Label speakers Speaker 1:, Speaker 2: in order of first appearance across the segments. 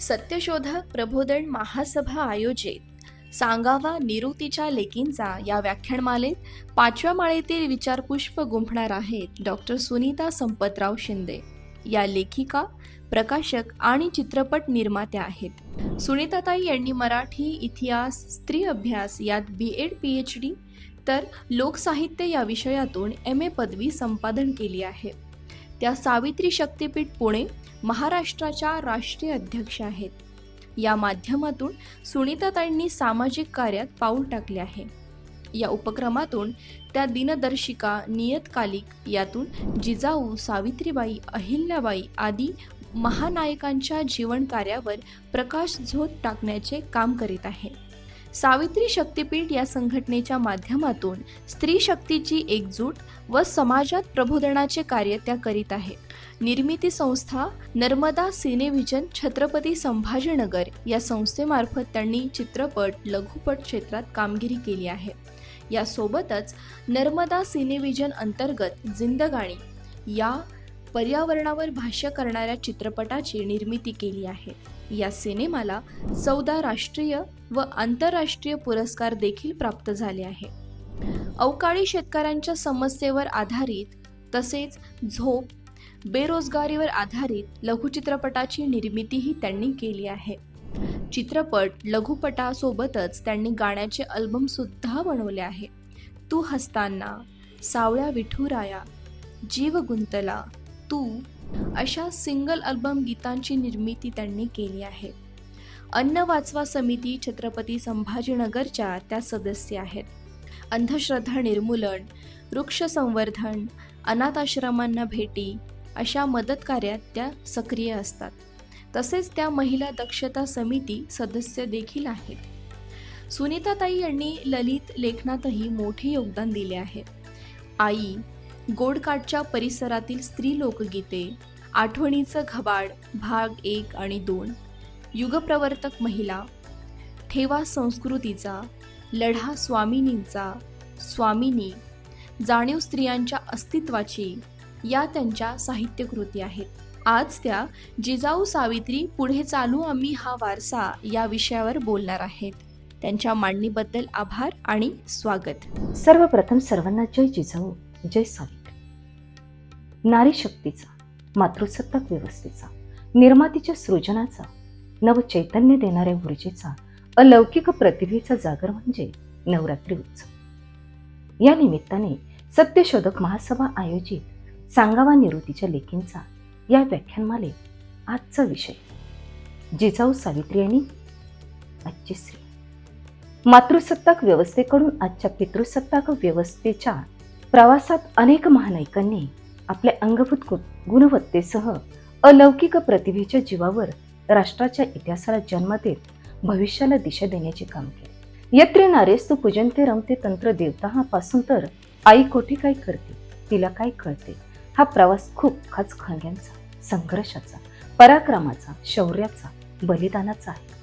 Speaker 1: सत्यशोधक प्रबोधन महासभा आयोजित. सांगावा निरुतीच्या लेकींचा या व्याख्यानमालेत पाचव्या माळेतील विचारपुष्प गुंफणार आहेत डॉक्टर सुनीता संपतराव शिंदे. या लेखिका प्रकाशक आणि चित्रपट निर्मात्या आहेत. सुनीताताई यांनी मराठी इतिहास स्त्री अभ्यास यात B Ed P H D तर लोकसाहित्य या विषयातून एम ए पदवी संपादन केली आहे. त्या सावित्री शक्तिपीठ पुणे महाराष्ट्राच्या राष्ट्रीय अध्यक्ष आहेत. या माध्यमातून सुनीताताईंनी सामाजिक कार्यात पाऊल टाकले आहे. या उपक्रमातून त्या दिनदर्शिका नियतकालिक यातून जिजाऊ सावित्रीबाई अहिल्याबाई आदी महानायकांच्या जीवन कार्यावर प्रकाश झोत टाकण्याचे काम करीत आहे. सावित्री शक्तीपीठ या संघटनेच्या माध्यमातून स्त्री शक्तीची एकजूट व समाजात प्रबोधनाचे कार्य त्या करीत आहे निर्मिती संस्था नर्मदा सिनेव्हिजन छत्रपती संभाजीनगर या संस्थेमार्फत त्यांनी चित्रपट लघुपट क्षेत्रात कामगिरी केली आहे. यासोबतच नर्मदा सिनेव्हिजन अंतर्गत जिंदगाणी या पर्यावरणावर भाष्य करणाऱ्या चित्रपटाची निर्मिती केली आहे. या सिनेमाला चौदा राष्ट्रीय व आंतरराष्ट्रीय पुरस्कार देखील प्राप्त झाले आहे. अवकाळी शेतकऱ्यांच्या समस्येवर आधारित तसेच झोप बेरोजगारीवर आधारित लघुचित्रपटाची निर्मितीही त्यांनी केली आहे. चित्रपट लघुपटासोबतच त्यांनी गाण्याचे अल्बम सुद्धा बनवले आहे. तू हसताना सावळ्या विठुराया जीव गुंतला तू अशा सिंगल अल्बम गीतांची निर्मिती त्यांनी केली आहे. अन्न वाचवा समिती छत्रपती संभाजीनगरच्या त्या सदस्य आहेत. अंधश्रद्धा निर्मूलन वृक्ष संवर्धन अनाथाश्रमांना भेटी अशा मदत कार्यात त्या सक्रिय असतात. तसेच त्या महिला दक्षता समिती सदस्य देखील आहेत. सुनीताताई यांनी ललित लेखनातही मोठे योगदान दिले आहे. आई गोडकाठच्या परिसरातील स्त्री लोकगीते आठवणीचं घबाड भाग एक आणि दोन. युगप्रवर्तक महिला ठेवा संस्कृतीचा लढा स्वामिनींचा स्वामिनी जाणीव स्त्रियांच्या अस्तित्वाची या त्यांच्या साहित्यकृती आहेत. आज त्या जिजाऊ सावित्री पुढे चालू आम्ही हा वारसा या विषयावर बोलणार आहेत. त्यांच्या मांडणीबद्दल आभार आणि स्वागत.
Speaker 2: सर्वप्रथम सर्वांना जय जिजाऊ जय सावित्री. नारी शक्तीचा मातृसत्ताक व्यवस्थेचा निर्मातीच्या सृजनाचा नवचैतन्य देणाऱ्या ऊर्जेचा अलौकिक प्रतिभेचा जागर म्हणजे नवरात्री उत्सव. या निमित्ताने सत्यशोधक महासभा आयोजित सांगावा निवृत्तीच्या लेखींचा या व्याख्यानमालेत आजचा विषय. जिजाऊ सावित्री आणि आजची स्त्री. मातृसत्ताक व्यवस्थेकडून आजच्या पितृसत्ताक व्यवस्थेच्या प्रवासात अनेक महानायकांनी आपल्या अंगभूत गुणवत्तेसह अलौकिक प्रतिभेच्या जीवावर राष्ट्राच्या इतिहासाला जन्म देत भविष्याला दिशा देण्याचे काम केले. यत्रे नारेस्तु पूजनते रमते तंत्र देवता हा पासून तर आई कोठी काय करते तिला काय कळते हा प्रवास खूप खचखळग्यांचा संघर्षाचा पराक्रमाचा शौर्याचा बलिदानाचा आहे.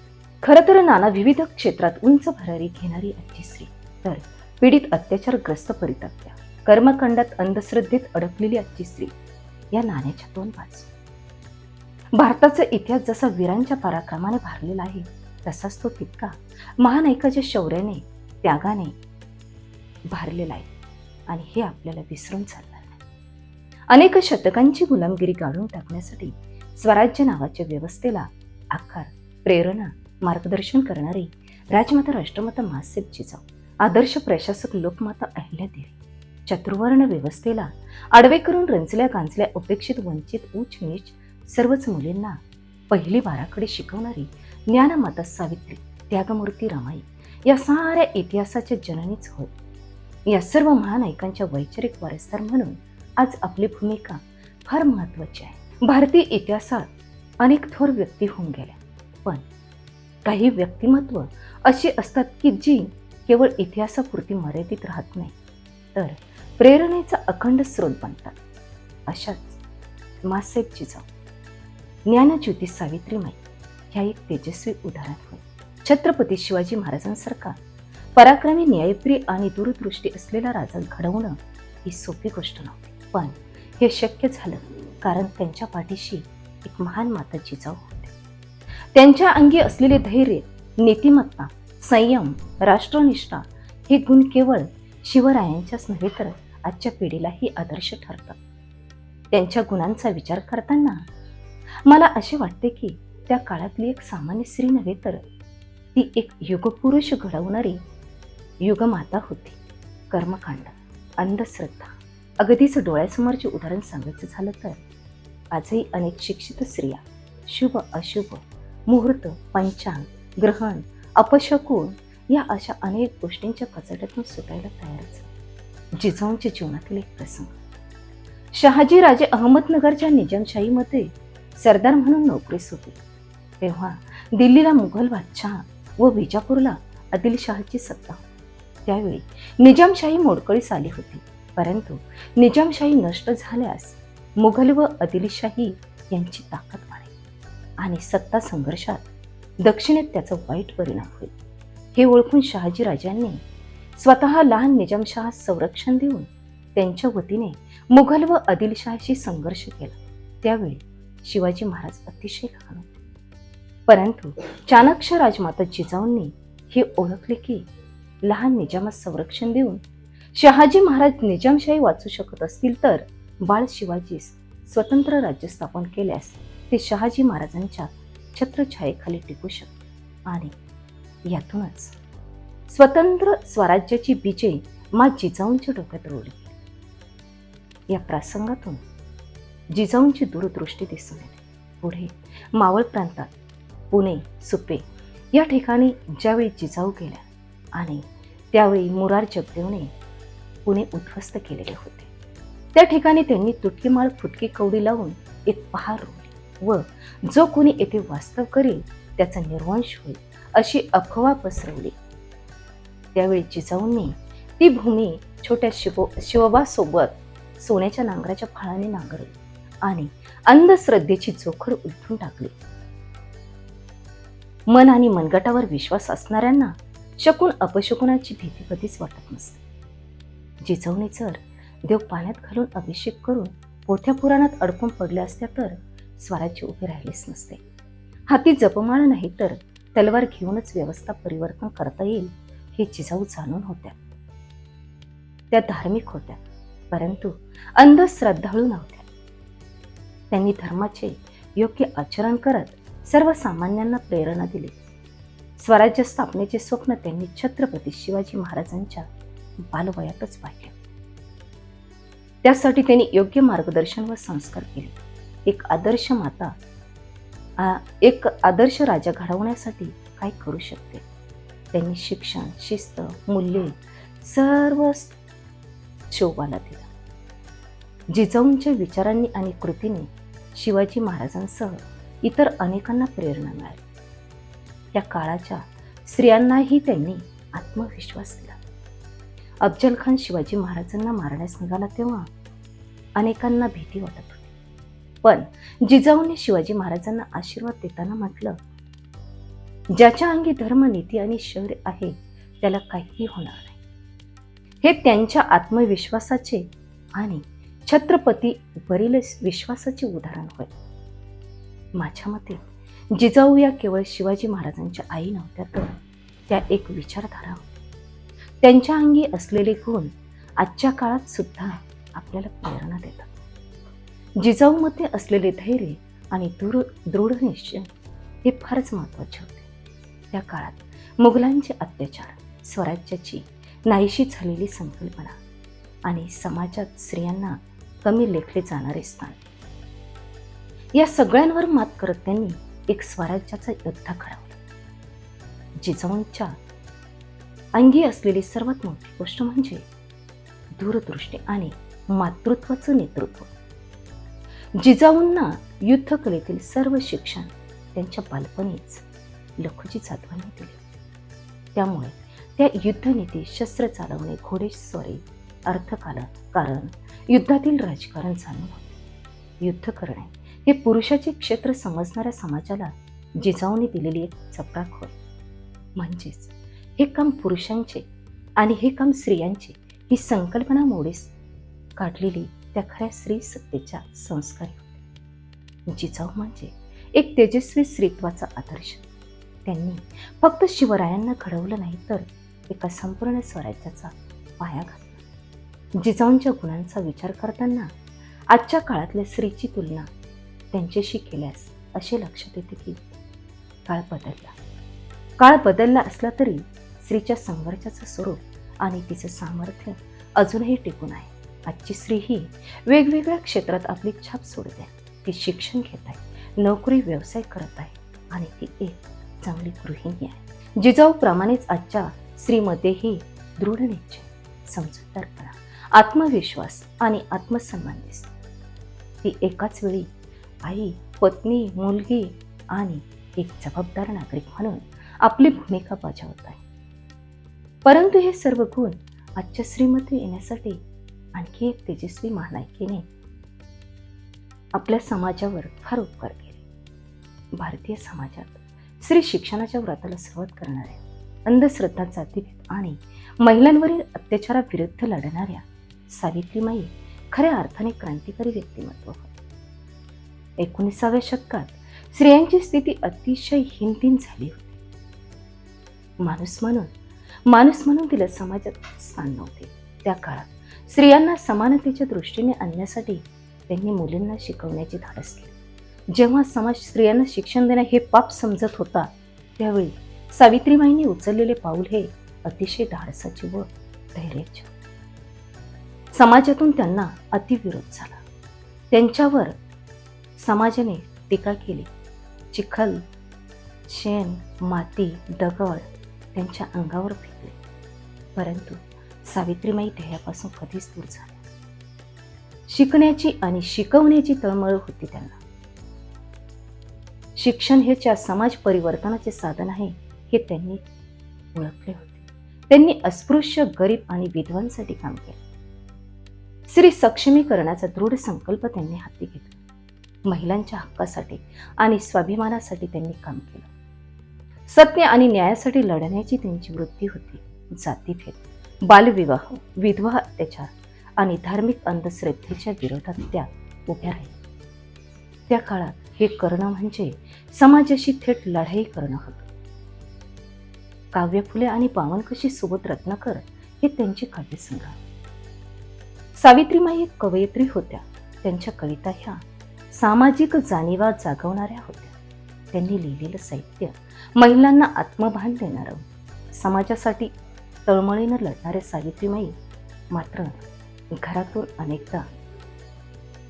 Speaker 2: खरं तर नाना विविध क्षेत्रात उंच भरारी घेणारी आजी स्त्री तर पीडित अत्याचारग्रस्त परितत्या कर्मकांडात अंधश्रद्धेत अडकलेली आजची स्त्री या नाण्याच्या दोन बाजू भारताचा इतिहास जसा वीरांच्या पराक्रमाने भरलेला आहे तसाच तो तितका महानायकाच्या शौर्याने त्यागाने भारलेला आहे. आणि हे आपल्याला विसरून चालणार नाही. अनेक शतकांची गुलामगिरी काढून टाकण्यासाठी स्वराज्य नावाच्या व्यवस्थेला आकार प्रेरणा मार्गदर्शन करणारी राजमाता राष्ट्रमाता महासेब जिजाऊ आदर्श प्रशासक लोकमाता अहिल्यादेवी चतुर्वर्ण व्यवस्थेला आडवे करून रंचल्या कांचल्या उपेक्षित वंचित उच्च नीच सर्वच मुलींना पहिली बाराकडे शिकवणारी ज्ञानमाता सावित्री त्यागमूर्ती रमाई या साऱ्या इतिहासाच्या जननीच होय. या सर्व महानायकांच्या वैचारिक वारसदार म्हणून आज आपली भूमिका फार महत्वाची आहे. भारतीय इतिहासात अनेक थोर व्यक्ती होऊन गेल्या पण काही व्यक्तिमत्व अशी असतात की जी केवळ इतिहासापुरती मर्यादित राहत नाही. तर प्रेरणेचा अखंड स्रोत बनतात. अशाच मासेब जिजाऊ ज्ञानज्योती सावित्रीमाई ह्या एक तेजस्वी उदाहरण होय. छत्रपती शिवाजी महाराजांसारखा पराक्रमी न्यायप्रिय आणि दूरदृष्टी असलेला राजा घडवणं ही सोपी गोष्ट नव्हती. पण हे शक्य झालं कारण त्यांच्या पाठीशी एक महान माता जिजाऊ होते. त्यांच्या अंगी असलेले धैर्य नीतिमत्ता संयम राष्ट्रनिष्ठा हे गुण केवळ शिवरायांच्याच नव्हे तर आजच्या पिढीलाही आदर्श ठरतात त्यांच्या गुणांचा विचार करताना मला असे वाटते की त्या काळातली एक सामान्य स्त्री नव्हे तर ती एक युगपुरुष घडवणारी युगमाता होती. कर्मकांड अंधश्रद्धा अगदीच डोळ्यासमोरचे उदाहरण सांगायचं झालं तर आजही अनेक शिक्षित स्त्रिया शुभ अशुभ मुहूर्त पंचांग ग्रहण अपशकून या अशा अनेक गोष्टींच्या कचड्यातून सुटायला तयारच जिजाऊंच्या जीवनातील एक प्रसंग. शहाजी राजे अहमदनगरच्या निजामशाहीमध्ये सरदार म्हणून नोकरीस होते तेव्हा दिल्लीला मुघल बादशाह व विजापूरला आदिलशहाची सत्ता. त्यावेळी निजामशाही मोडकळीस आली होती. परंतु निजामशाही नष्ट झाल्यास मुघल व आदिलशाही यांची ताकद वाढेल आणि सत्ता संघर्षात दक्षिणेत त्याचा वाईट परिणाम होईल. हे ओळखून शहाजी राजांनी स्वतः लहान निजामशहास संरक्षण देऊन त्यांच्या वतीने मुघल व आदिलशहाशी संघर्ष केला. त्यावेळी शिवाजी महाराज अतिशय लहान होते. परंतु चाणक्य राजमाता जिजाऊंनी हे ओळखले की लहान निजामास संरक्षण देऊन शहाजी महाराज निजामशाही वाचू शकत असतील तर बाळ शिवाजीस स्वतंत्र राज्य स्थापन केल्यास ते शहाजी महाराजांच्या छत्रछायेखाली टिकू शकते आणि यातूनच स्वतंत्र स्वराज्याची बीजे मा जिजाऊंच्या डोक्यात रोवली या प्रसंगातून जिजाऊंची दूरदृष्टी दिसून येते. पुढे मावळ प्रांतात पुणे सुपे या ठिकाणी ज्यावेळी जिजाऊ गेल्या आणि त्यावेळी मुरार जगदेवने पुणे उद्ध्वस्त केलेले होते त्या ठिकाणी त्यांनी तुटकीमाळ फुटकी कवडी लावून एक पहार रोवली व जो कोणी येथे वास्तव करेल त्याचा निर्वंश होईल अशी अफवा पसरवली. त्यावेळी जिजाऊंनी ती भूमी छोट्या शिव शिवबासोबत सोन्याच्या नांगराच्या फळाने नांगरली आणि अंधश्रद्धेची जोखड उलटून टाकली. मन आणि मनगटावर विश्वास असणाऱ्यांना शकून अपशकुनाची भीती कधीच वाटत नसते. जिजाऊने जर देव पाण्यात घालून अभिषेक करून मोठ्या पुराणात अडकून पडल्या असत्या तर स्वराज्य उभे राहिलेच नसते. हाती जपमाळ नाही तर तलवार घेऊनच व्यवस्था परिवर्तन करता येईल हे जिजाऊ जाणून होत्या. त्या धार्मिक होत्या परंतु अंधश्रद्धाळू नव्हत्या. त्यांनी धर्माचे योग्य आचरण करत सर्वसामान्यांना प्रेरणा दिली. स्वराज्य स्थापनेचे स्वप्न त्यांनी छत्रपती शिवाजी महाराजांच्या बालवयातच पाहिले. त्यासाठी त्यांनी योग्य मार्गदर्शन व संस्कार केले. एक आदर्श माता एक आदर्श राजा घडवण्यासाठी काय करू शकते? त्यांनी शिक्षण शिस्त मूल्ये सर्व शोभाला दिला. जिजाऊंच्या विचारांनी आणि कृतीने शिवाजी महाराजांसह इतर अनेकांना प्रेरणा मिळाली. त्या काळाच्या स्त्रियांनाही त्यांनी आत्मविश्वास दिला. अफजल खान शिवाजी महाराजांना मारण्यास निघाला तेव्हा अनेकांना भीती वाटत पण जिजाऊने शिवाजी महाराजांना आशीर्वाद देताना म्हटलं ज्याच्या अंगी धर्मनीती आणि शौर्य आहे त्याला काहीही होणार नाही. हे त्यांच्या आत्मविश्वासाचे आणि छत्रपती वरील विश्वासाचे उदाहरण होय. माझ्या मते जिजाऊ या केवळ शिवाजी महाराजांच्या आई नव्हत्या तर त्या एक विचारधारा होत्या त्यांच्या अंगी असलेले गुण आजच्या काळात सुद्धा आपल्याला प्रेरणा देतात. जिजाऊमध्ये असलेले धैर्य आणि दूर दृढ निश्चय हे फारच महत्त्वाचे होते. त्या काळात मुघलांचे अत्याचार स्वराज्याची नाहीशी झालेली संकल्पना आणि समाजात स्त्रियांना कमी लेखले जाणारे स्थान. या सगळ्यांवर मात करत त्यांनी एक स्वराज्याचा योद्धा घडवला जिजाऊंच्या अंगी असलेली सर्वात मोठी गोष्ट म्हणजे दूरदृष्टी आणि मातृत्वाचं नेतृत्व. जिजाऊंना युद्धकलेतील सर्व शिक्षण त्यांच्या बालपणीच लखुजी जाधवांनी दिले. त्यामुळे त्या युद्धनीती शस्त्र चालवणे घोडेस्वारी अर्थकारण कारण युद्धातील राजकारण जाणून होते. युद्ध करणे हे पुरुषाचे क्षेत्र समजणाऱ्या समाजाला जिजाऊने दिलेली एक चपराक होय म्हणजेच हे काम पुरुषांचे आणि हे काम स्त्रियांचे ही संकल्पना मोडीस काढलेली त्या खऱ्या स्त्री सत्तेच्या संस्कारी होत्या. जिजाऊ म्हणजे एक तेजस्वी स्त्रीत्वाचा आदर्श. त्यांनी फक्त शिवरायांना घडवलं नाही तर एका संपूर्ण स्वराज्याचा पाया घातला. जिजाऊंच्या गुणांचा विचार करताना आजच्या काळातल्या स्त्रीची तुलना त्यांच्याशी केल्यास असे लक्षात येते की काळ बदलला. काळ बदलला असला तरी स्त्रीच्या संघर्षाचं स्वरूप आणि तिचं सामर्थ्य अजूनही टिकून आहे. आजची स्त्री ही वेगवेगळ्या क्षेत्रात आपली छाप सोडते ती शिक्षण घेत आहे नोकरी व्यवसाय करत आहे आणि ती एक चांगली गृहिणी आहे. जिजाऊप्रमाणेच आजच्या स्त्रीमध्येही दृढ निश्चय समजूतदारपणा आत्मविश्वास आणि आत्मसन्मान दिसतो. ती एकाच वेळी आई पत्नी मुलगी आणि एक जबाबदार नागरिक म्हणून आपली भूमिका बजावत आहे. परंतु हे सर्व गुण आजच्या स्त्रीमध्ये येण्यासाठी आणखी एक तेजस्वी महानायकीने आपल्या समाजावर फार उपकार केले. भारतीय समाजात स्त्री शिक्षणाच्या व्रताला सुरुवात करणाऱ्या अंधश्रद्धा जातीभेद आणि महिलांवरील अत्याचाराविरुद्ध लढणाऱ्या सावित्रीमाई खऱ्या अर्थाने क्रांतिकारी व्यक्तिमत्व होते. एकोणीसाव्या शतकात स्त्रियांची स्थिती अतिशय हिमतीन झाली होती. माणूस म्हणून माणूस म्हणून तिला समाजात स्थान नव्हते. त्या काळात स्त्रियांना समानतेच्या दृष्टीने आणण्यासाठी त्यांनी मुलींना शिकवण्याची धाडस केली जेव्हा समाज स्त्रियांना शिक्षण देणं हे पाप समजत होता त्यावेळी सावित्रीबाईंनी उचललेले पाऊल हे अतिशय धाडसाचे व धैर्याचे. समाजातून त्यांना अतिविरोध झाला. त्यांच्यावर समाजाने टीका केली. चिखल शेण माती दगड त्यांच्या अंगावर फेकले. परंतु सावित्रीमाई ध्येयापासून कधीच दूर झाल्या शिकण्याची आणि शिकवण्याची तळमळ होती त्यांना. शिक्षण हे ज्या समाज परिवर्तनाचे साधन आहे हे त्यांनी ओळखले होते. त्यांनी अस्पृश्य गरीब आणि विधवांसाठी काम केले. स्त्री सक्षमीकरणाचा दृढ संकल्प त्यांनी हाती घेतला. महिलांच्या हक्कासाठी आणि स्वाभिमानासाठी त्यांनी काम केलं. सत्य आणि न्यायासाठी लढण्याची त्यांची वृत्ती होती जातीभेद बालविवाह विधवा अत्याचार आणि धार्मिक अंधश्रद्धेच्या विरोधात त्या उभ्या राहिल्या. त्या काळात हे करणं म्हणजे समाजाशी थेट लढाई करणं होतं. काव्य फुले आणि पावनकशी सोबत रत्नाकर हे त्यांचे काव्यसंग्रह. सावित्रीमाई एक कवयित्री होत्या. त्यांच्या कविता ह्या सामाजिक जाणीवा जागवणाऱ्या होत्या. त्यांनी लिहिलेलं साहित्य महिलांना आत्मभान देणारं समाजासाठी तळमळीनं लढणाऱ्या सावित्रीमाई मात्र घरातून अनेकदा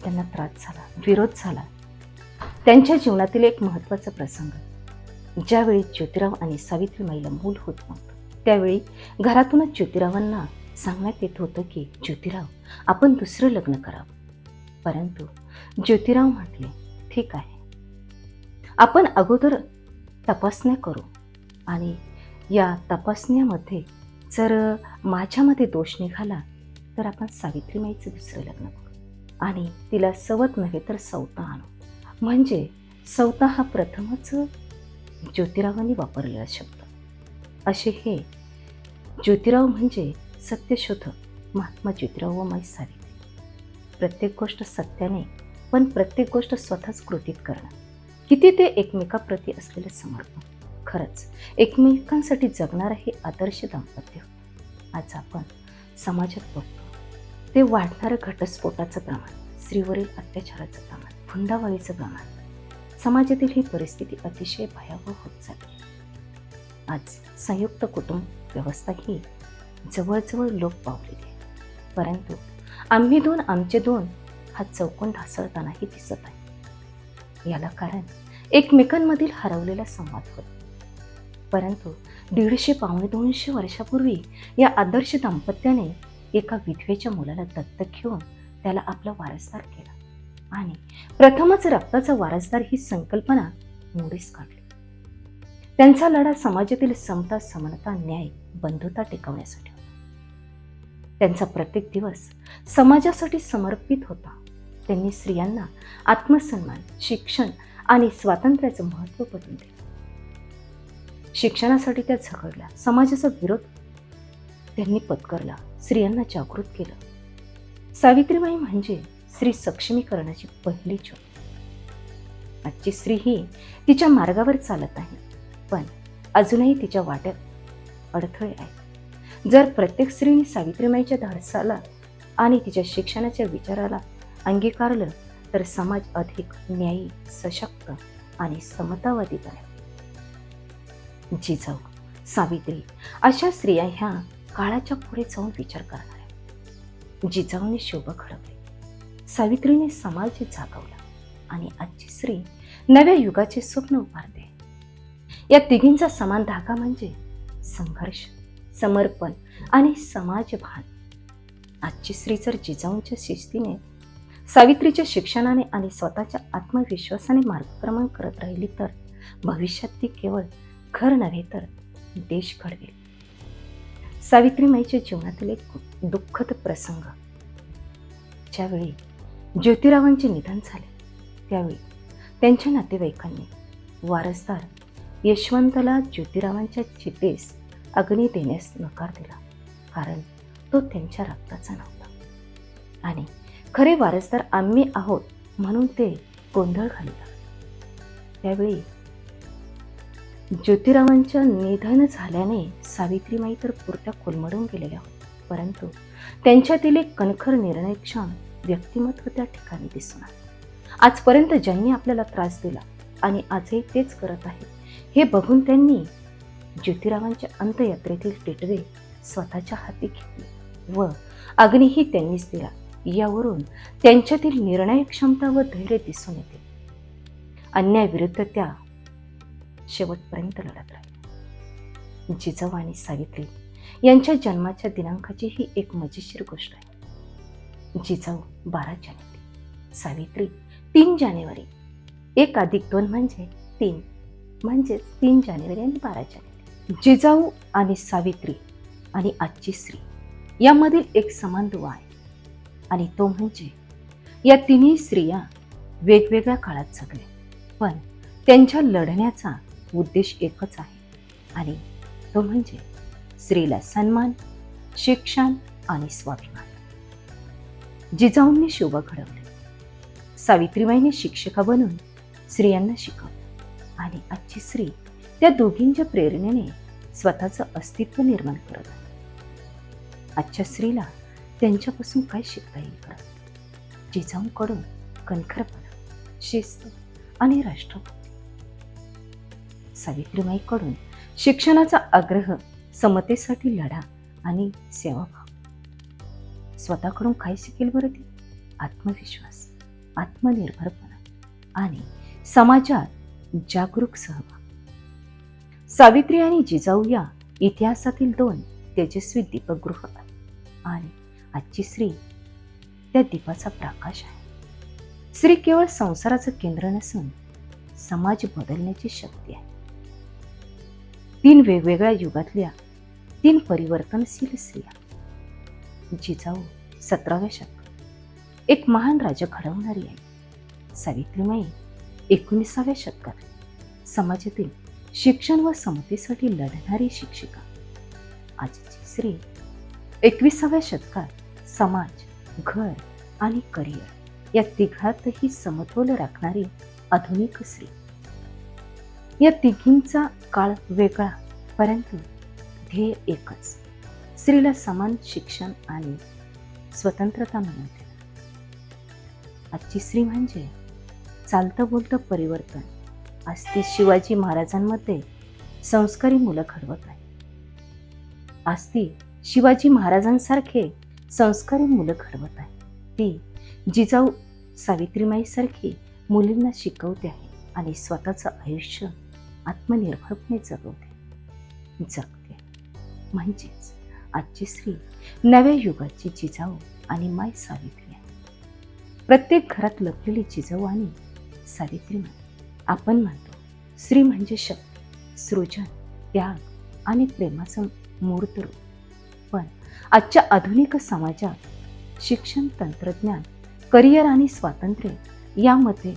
Speaker 2: त्यांना त्रास झाला विरोध झाला. त्यांच्या जीवनातील एक महत्त्वाचा प्रसंग ज्यावेळी ज्योतिराव आणि सावित्रीमाईला मूल होत नव्हतं त्यावेळी घरातूनच ज्योतिरावांना सांगण्यात येत होतं की ज्योतिराव आपण दुसरं लग्न करावं. परंतु ज्योतिराव म्हटले ठीक आहे. आपण अगोदर तपासण्या करू आणि या तपासण्यामध्ये जर माझ्यामध्ये दोष निघाला तर आपण सावित्रीमाईचं दुसरं लग्न करू. आणि तिला सवत नव्हे तर सवता आणू. म्हणजे सवता हा प्रथमच ज्योतिरावांनी वापरलेला शब्द. असे हे ज्योतिराव म्हणजे सत्यशोधक महात्मा ज्योतिराव व माई सावित्री. प्रत्येक गोष्ट सत्याने पण प्रत्येक गोष्ट स्वतःच कृतीत करणं. किती ते एकमेकाप्रती असलेले समर्पण. खरंच एकमेकांसाठी जगणारं हे आदर्श दाम्पत्य. आज आपण समाजात बघतो ते वाढणारं घटस्फोटाचं प्रमाण स्त्रीवरील अत्याचाराचं प्रमाण हुंडाबळीचं प्रमाण समाजातील ही परिस्थिती अतिशय भयावह होत चालली आज संयुक्त कुटुंब व्यवस्था ही जवळजवळ लोप पावलेली आहे. परंतु आम्ही दोन आमचे दोन हा चौकोन ढासळतानाही दिसत आहे. याला कारण एकमेकांमधील हरवलेला संवाद होता. परंतु दीडशे पावणे दोनशे वर्षापूर्वी या आदर्श दाम्पत्याने एका विधवेच्या मुलाला दत्तक घेऊन त्याला आपला वारसदार केला. आणि प्रथमच रक्ताचा वारसदार ही संकल्पना मोडीस काढली. त्यांचा लढा समाजातील समता समानता न्याय बंधुता टिकवण्यासाठी होता. त्यांचा प्रत्येक दिवस समाजासाठी समर्पित होता. त्यांनी स्त्रियांना आत्मसन्मान शिक्षण आणि स्वातंत्र्याचं महत्त्व पटवून दिलं. शिक्षणासाठी त्या झगडल्या. समाजाचा विरोध त्यांनी पत्करला. स्त्रियांना जागृत केलं. सावित्रीबाई म्हणजे स्त्री सक्षमीकरणाची पहिली ज्योत आजची स्त्री ही तिच्या मार्गावर चालत आहे. पण अजूनही तिच्या वाट्यात अडथळे आहेत. जर प्रत्येक स्त्रीने सावित्रीबाईच्या धाडसाला आणि तिच्या शिक्षणाच्या विचाराला अंगीकारलं तर समाज अधिक न्यायी सशक्त आणि समतावादी बनेल. जिजाऊ सावित्री. अशा स्त्रिया ह्या काळाच्या पुढे जाऊन विचार करणार जिजाऊने शोभ घडवली. सावित्रीने समाज जागवला आणि आजची स्त्री नव्या युगाचे स्वप्न उभारते या तिघींचा समान धागा म्हणजे संघर्ष समर्पण आणि समाजभान. आजची स्त्री जर जिजाऊंच्या शिस्तीने सावित्रीच्या शिक्षणाने आणि स्वतःच्या आत्मविश्वासाने मार्गक्रमण करत राहिली तर भविष्यात ती केवळ घर नव्हे तर देश घडवेल सावित्रीमाईच्या जीवनातील एक दुःखद प्रसंग. ज्यावेळी ज्योतिरावांचे निधन झाले त्यावेळी त्यांच्या नातेवाईकांनी वारसदार यशवंतला ज्योतिरावांच्या चितेस अग्नी देण्यास नकार दिला कारण तो त्यांच्या रक्ताचा नव्हता. आणि खरे वारसदार आम्ही आहोत म्हणून ते गोंधळ घालतात. त्यावेळी ज्योतिरावांच्या निधन झाल्याने सावित्रीमाई तर पुरत्या कोलमडून गेलेल्या होत्या. परंतु त्यांच्यातील एक कणखर निर्णयक्षम व्यक्तिमत्व त्या ठिकाणी दिसून आले आजपर्यंत ज्यांनी आपल्याला त्रास दिला आणि आजही तेच करत आहे हे बघून त्यांनी ज्योतिरावांच्या अंतयात्रेतील टिटवे स्वतःच्या हाती घेतले व अग्नीही त्यांनीच दिला. यावरून त्यांच्यातील निर्णय क्षमता व धैर्य दिसून येते. अन्यायाविरुद्ध त्या शेवटपर्यंत लढत राहील. जिजाऊ आणि सावित्री यांच्या जन्माच्या दिनांकाची ही एक मजेशीर गोष्ट आहे. जिजाऊ बारा जानेवारी सावित्री तीन जानेवारी. एक अधिक दोन म्हणजे तीन. म्हणजेच तीन जानेवारी आणि बारा जानेवारी. जिजाऊ आणि सावित्री आणि आजची स्त्री यामधील एक समान दुवा आहे. आणि तो म्हणजे या तिन्ही स्त्रिया वेगवेगळ्या काळात जगल्या. पण त्यांच्या लढण्याचा उद्देश एकच आहे. आणि तो म्हणजे स्त्रीला सन्मान शिक्षण आणि स्वाभिमान. जिजाऊंनी शोभा घडवली. सावित्रीबाईने शिक्षिका बनून स्त्रियांना शिकवलं. आणि आजची स्त्री त्या दोघींच्या प्रेरणेने स्वतःचं अस्तित्व निर्माण करत आहे. आजच्या स्त्रीला त्यांच्यापासून काय शिकता येईल बरं जिजाऊंकडून कणखरपणा शिस्त आणि राष्ट्रभक्ती सावित्रीबाईकडून शिक्षणाचा आग्रह समतेसाठी लढा आणि सेवाभाव स्वतःकडून काय शिकेल बरं ती? आत्मविश्वास आत्मनिर्भरपणा आणि समाजात जागरूक सहभाग. सावित्री आणि जिजाऊ या इतिहासातील दोन तेजस्वी दीपगृह आहेत आणि आजची स्त्री त्या दीपाचा प्रकाश आहे. स्त्री केवळ संसाराचं केंद्र नसून समाज बदलण्याची शक्ती आहे. तीन वेगवेगळ्या युगातल्या तीन परिवर्तनशील स्त्रिया जिजाऊ सतराव्या शतकात एक महान राजा घडवणारी आहे. सावित्रीमाई एकोणीसाव्या शतकात समाजातील शिक्षण व समतेसाठी लढणारी शिक्षिका. आजची स्त्री एकविसाव्या शतकात समाज घर आणि करिअर या तिघातही समतोल राखणारी आधुनिक स्त्री. या तिघींचा काळ वेगळा परंतु ध्येय एकच. स्त्रीला समान शिक्षण आणि स्वतंत्रता मिळवते आजची स्त्री म्हणजे चालतं बोलतं परिवर्तन. आज ती शिवाजी महाराजांमध्ये संस्कारी मुलं घडवत आहे आज ती शिवाजी महाराजांसारखे संस्कारी मुलं घडवत आहे ती जिजाऊ सावित्रीमाईसारखी मुलींना शिकवते आहे आणि स्वतःचं आयुष्य आत्मनिर्भरपणे जगवते जगते. म्हणजेच आजची स्त्री नव्या युगाची जिजाऊ आणि माय सावित्री आहे. प्रत्येक घरात लपलेली जिजाऊ आणि सावित्री माय आपण म्हणतो स्त्री म्हणजे शक्ती सृजन त्याग आणि प्रेमाचं मूर्त रूप. पण आजच्या आधुनिक समाजात शिक्षण तंत्रज्ञान करिअर आणि स्वातंत्र्य यामध्ये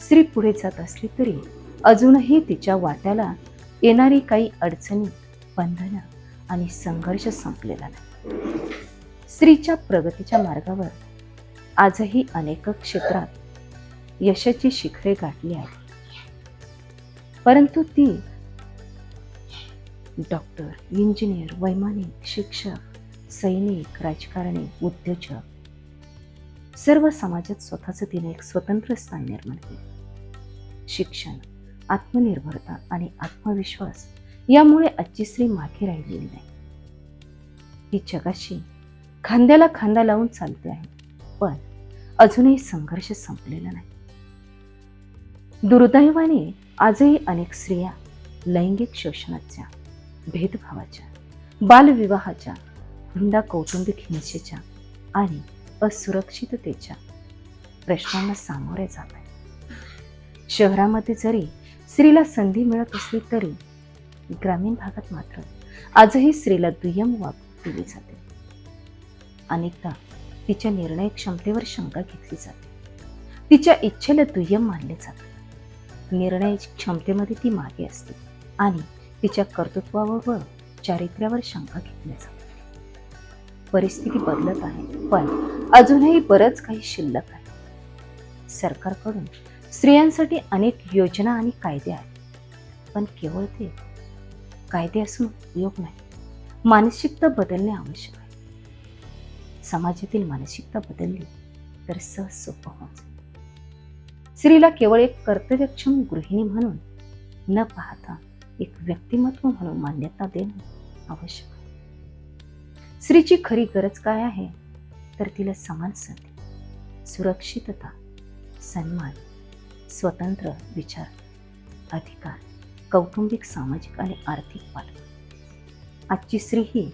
Speaker 2: स्त्री पुढे जात असली तरी अजूनही तिच्या वाट्याला येणारी काही अडचणी बंधनं आणि संघर्ष संपलेला नाही. स्त्रीच्या प्रगतीच्या मार्गावर आजही अनेक क्षेत्रात यशाची शिखरे गाठली आहेत. परंतु ती डॉक्टर इंजिनियर वैमानिक शिक्षक सैनिक राजकारणी उद्योजक सर्व समाजात स्वतःचं तिने एक स्वतंत्र स्थान निर्माण केले. शिक्षण आत्मनिर्भरता आणि आत्मविश्वास यामुळे आजची स्त्री मागे राहिलेली नाही. ती जगाशी खांद्याला खांदा लावून चालते आहे पण अजूनही संघर्ष संपलेला नाही. दुर्दैवाने आजही अनेक स्त्रिया लैंगिक शोषणाच्या भेदभावाच्या बालविवाहाच्या हुंडा कौटुंबिक हिंसेच्या आणि असुरक्षिततेच्या प्रश्नांना सामोरे जात आहेत शहरामध्ये जरी स्त्रीला संधी मिळत असली तरी ग्रामीण भागात मात्र आजही स्त्रीला दुय्यम वागणूक दिली जाते. अनेकदा तिच्या निर्णय क्षमतेवर शंका घेतली जाते. तिच्या इच्छेला दुय्यम मानले जाते. निर्णय क्षमतेमध्ये ती मागे असते आणि तिच्या कर्तृत्वावर व चारित्र्यावर शंका घेतल्या जाते. परिस्थिती बदलत आहे पण अजूनही बरंच काही शिल्लक आहे. सरकारकडून स्त्रियांसाठी अनेक योजना आणि कायदे आहेत. पण केवळ ते कायदे असून उपयोग नाही. मानसिकता बदलणे आवश्यक आहे. समाजातील मानसिकता बदलली तर सहज सोपं होऊन स्त्रीला केवळ एक कर्तव्यक्षम गृहिणी म्हणून न पाहता एक व्यक्तिमत्व म्हणून मान्यता देणं आवश्यक आहे. स्त्रीची खरी गरज काय आहे? तर तिला समान संधी सुरक्षितता सन्मान स्वतंत्र विचार अधिकार कौटुंबिक सामाजिक आणि आर्थिक पालन आजची स्त्री ही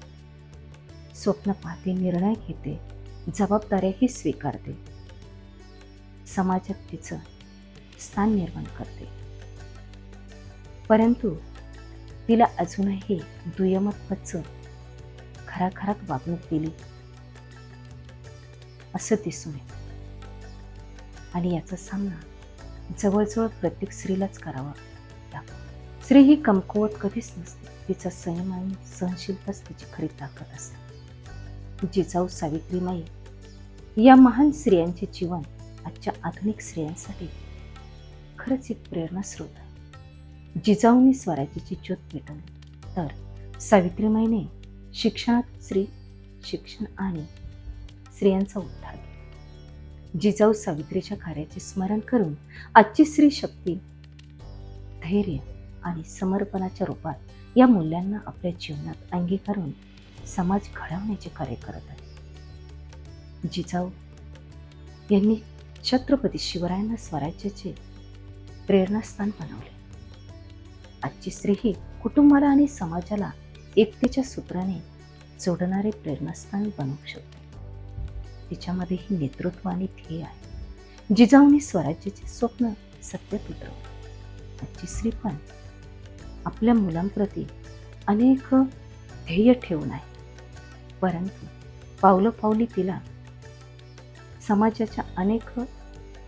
Speaker 2: स्वप्न पाहते निर्णय घेते जबाबदाऱ्याही स्वीकारते. समाजात तिचं स्थान निर्माण करते. परंतु तिला अजूनही दुय्यमत्वाचं खराखरात वागणूक दिली. असं दिसून येतं. आणि याचा सामना जवळजवळ प्रत्येक स्त्रीलाच करावा स्त्री ही कमकुवत कधीच नसते. तिचा संयम आणि सहनशीलताच तिची खरी ताकद असते. जिजाऊ सावित्रीमाई या महान स्त्रियांचे जीवन आजच्या आधुनिक स्त्रियांसाठी खरंच एक प्रेरणा स्रोत आहे. जिजाऊंनी स्वराज्याची ज्योत पेटवली तर सावित्रीमाईने शिक्षणात स्त्री शिक्षण आणि स्त्रियांचा उद्धार केला. जिजाऊ सावित्रीच्या कार्याचे स्मरण करून आजची स्त्री शक्ती धैर्य आणि समर्पणाच्या रूपात या मूल्यांना आपल्या जीवनात अंगीकारून समाज घडवण्याचे कार्य करत आहे. जिजाऊ यांनी छत्रपती शिवरायांना स्वराज्याचे प्रेरणास्थान बनवले. आजची स्त्री ही कुटुंबाला आणि समाजाला एकतेच्या सूत्राने जोडणारे प्रेरणास्थान बनवू शकते. तिच्यामध्ये ही नेतृत्व आणि ध्येय आहे. जिजाऊने स्वराज्याचे स्वप्न सत्यात उतरवले आजची स्त्री पण आपल्या मुलांप्रती अनेक ध्येय ठेवून आहे. परंतु पावलं पावली तिला समाजाच्या अनेक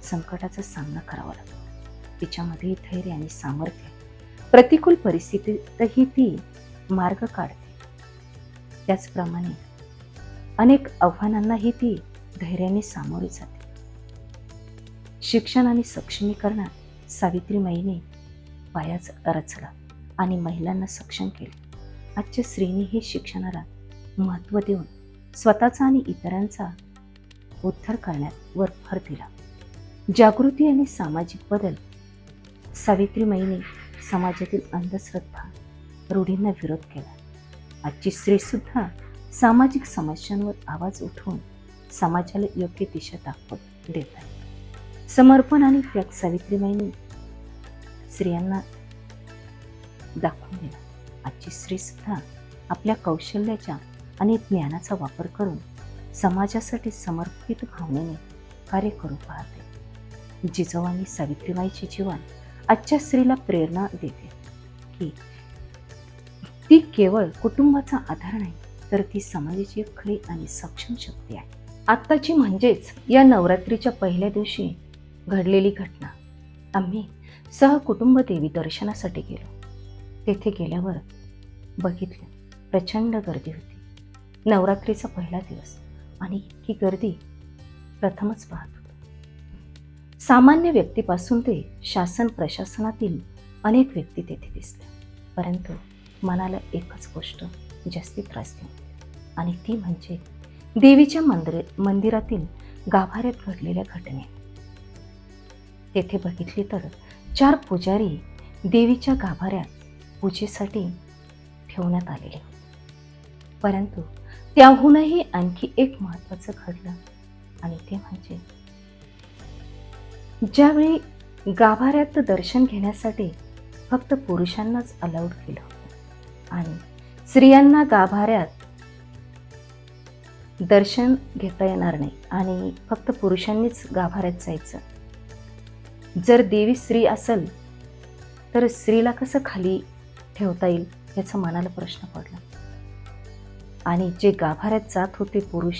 Speaker 2: संकटाचा सामना करावा लागतो. तिच्यामध्ये धैर्य आणि सामर्थ्य प्रतिकूल परिस्थितीतही ती मार्ग काढते. त्याचप्रमाणे अनेक आव्हानांनाही ती धैर्याने सामोरे जाते. शिक्षण आणि सक्षमीकरणात सावित्रीमाईने पायाच रचला आणि महिलांना सक्षम केले. आजच्या स्त्रीने हे शिक्षणाला महत्त्व देऊन स्वतःचा आणि इतरांचा उद्धार करण्यात वर भर दिला. जागृती आणि सामाजिक बदल सावित्रीमाईने समाजातील अंधश्रद्धा रूढींना विरोध केला. आजची स्त्री सुद्धा सामाजिक समस्यांवर आवाज उठवून समाजाला योग्य दिशा दाखवत देत समर्पण आणि त्याग सावित्रीबाईंनी स्त्रियांना दाखवून दिला. आजची स्त्री सुद्धा आपल्या कौशल्याच्या आणि ज्ञानाचा वापर करून समाजासाठी समर्पित भावनेने कार्य करू पाहते. जिजाऊ सावित्रीबाईचे जीवन आजच्या स्त्रीला प्रेरणा देते की ती केवळ कुटुंबाचा आधार नाही तर ती समाजाची खरी आणि सक्षम शक्ती आहे. आत्ताची म्हणजेच या नवरात्रीच्या पहिल्या दिवशी घडलेली घटना. आम्ही सहकुटुंब देवी दर्शनासाठी गेलो. तेथे गेल्यावर बघितलं प्रचंड गर्दी होती. नवरात्रीचा पहिला दिवस आणि इतकी गर्दी प्रथमच पाहत होतो. सामान्य व्यक्तीपासून ते शासन प्रशासनातील अनेक व्यक्ती तेथे दिसल्या परंतु मनाला एकच गोष्ट जास्ती त्रास देते आणि ती म्हणजे देवीच्या मंदिर मंदिरातील गाभाऱ्यात घडलेल्या घटने. तेथे बघितली तर चार पुजारी देवीच्या गाभाऱ्यात पूजेसाठी ठेवण्यात आलेले. होते परंतु त्याहूनही आणखी एक महत्वाचं घडलं आणि ते म्हणजे ज्यावेळी गाभाऱ्यात दर्शन घेण्यासाठी फक्त पुरुषांनाच अलाउड केलं होतं आणि स्त्रियांना गाभाऱ्यात दर्शन घेता येणार नाही आणि फक्त पुरुषांनीच गाभाऱ्यात जायचं. जर देवी स्त्री असेल तर स्त्रीला कसं खाली ठेवता येईल याचा मनाला प्रश्न पडला. आणि जे गाभाऱ्यात जात होते पुरुष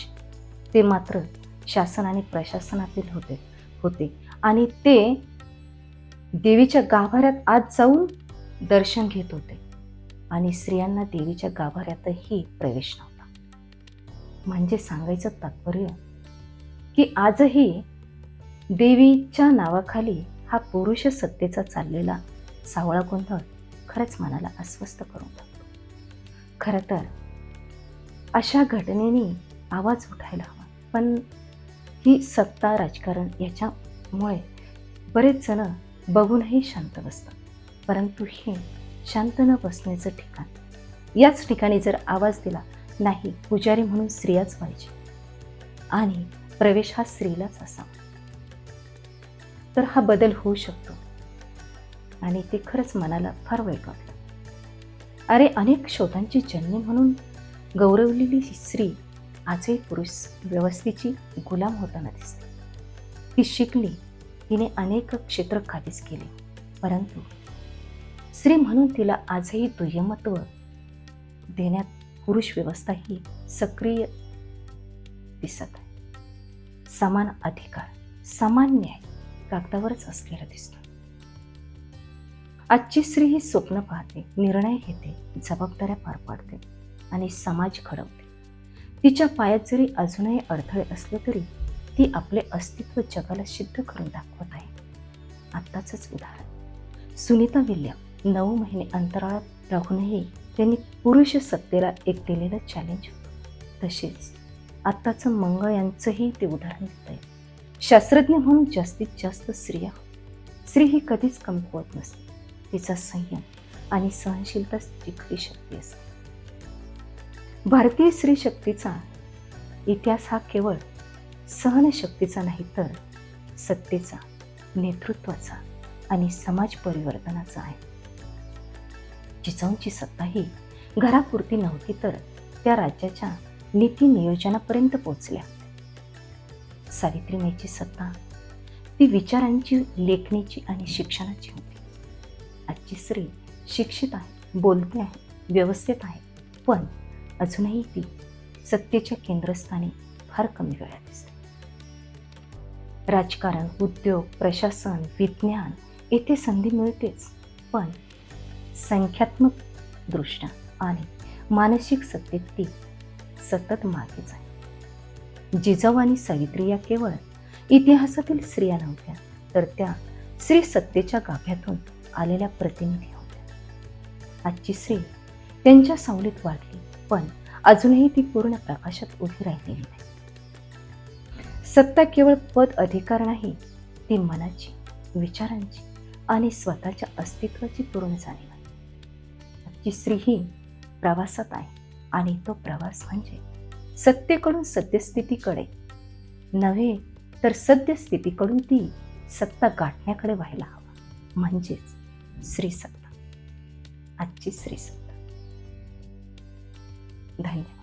Speaker 2: ते मात्र शासन आणि प्रशासनातील होते होते. आणि ते देवीच्या गाभाऱ्यात आत जाऊन दर्शन घेत होते. आणि स्त्रियांना देवीच्या गाभाऱ्यातही प्रवेश नव्हता. म्हणजे सांगायचं तात्पर्य की आजही देवीच्या नावाखाली हा पुरुष सत्तेचा चाललेला सावळा गोंधळ खरंच मनाला अस्वस्थ करून टाकतो. खरं तर अशा घटनेने आवाज उठायला हवा. पण ही सत्ता राजकारण याच्यामुळे बरेच जण बघूनही शांत बसतात. परंतु हे शांत न बसण्याचं ठिकाण याच ठिकाणी जर आवाज दिला नाही पुजारी म्हणून स्त्रियाच पाहिजे. आणि प्रवेश हा स्त्रीलाच असावा तर हा बदल होऊ शकतो. आणि ते खरंच मनाला फार वाईट अरे अनेक शोधांची जननी म्हणून गौरवलेली स्त्री आजही पुरुष व्यवस्थेची गुलाम होताना दिसते. ती शिकली तिने अनेक क्षेत्र काबीज केले. परंतु स्त्री म्हणून तिला आजही दुय्यमत्व देण्यात पुरुष व्यवस्था ही सक्रिय दिसत आहे. समान अधिकार समान न्याय कागदावरच असलेला दिसतो. आजची स्त्री ही स्वप्न पाहते निर्णय घेते जबाबदाऱ्या पार पाडते आणि समाज घडवते. तिच्या पायात जरी अजूनही अडथळे असले तरी ती आपले अस्तित्व जगाला सिद्ध करून दाखवत आहे. आत्ताचंच उदाहरण. सुनीता विल्यम नऊ महिने अंतराळात राहूनही त्यांनी पुरुष सत्तेला एक दिलेलं चॅलेंज होतं. तसेच आत्ताचं मंगळ यांचंही ते उदाहरण देत आहे शास्त्रज्ञ म्हणून जास्तीत जास्त स्त्रिया स्त्री ही कधीच कमकुवत नसते. तिचा संयम आणि सहनशीलता तिची शक्ती असते. भारतीय स्त्री शक्तीचा इतिहास हा केवळ सहनशक्तीचा नाही तर सत्तेचा नेतृत्वाचा आणि समाज परिवर्तनाचा आहे. जिजाऊंची सत्ता ही घरापुरती नव्हती तर त्या राज्याच्या नीती नियोजनापर्यंत पोचल्या सावित्रीमाईची सत्ता ती विचारांची लेखणीची आणि शिक्षणाची होती. आजची स्त्री शिक्षित आहे बोलते आहे व्यवस्थित आहे पण अजूनही ती सत्तेच्या केंद्रस्थानी फार कमी वेळा दिसते. राजकारण उद्योग प्रशासन विज्ञान येथे संधी मिळतेच पण संख्यात्मक दृष्ट्या आणि मानसिक सत्तेत ती सतत मागेच आहे जिजाऊ आणि सावित्री या केवळ इतिहासातील स्त्रिया नव्हत्या तर त्या स्त्री सत्तेच्या गाभ्यातून आलेल्या प्रतिनिधी होत्या. आजची स्त्री त्यांच्या सावलीत वाढली पण अजूनही ती पूर्ण प्रकाशात उभी राहिलेली नाही. सत्ता केवळ पद अधिकार नाही ती मनाची विचारांची आणि स्वतःच्या अस्तित्वाची पूर्ण जाणीव. जी स्त्री ही प्रवासात आहे आणि तो प्रवास म्हणजे सत्तेकडून सद्यस्थितीकडे. नव्हे तर सद्यस्थितीकडून ती सत्ता गाठण्याकडे व्हायला हवा. म्हणजेच स्त्री सत्ता. आजची स्त्री सत्ता. धन्यवाद.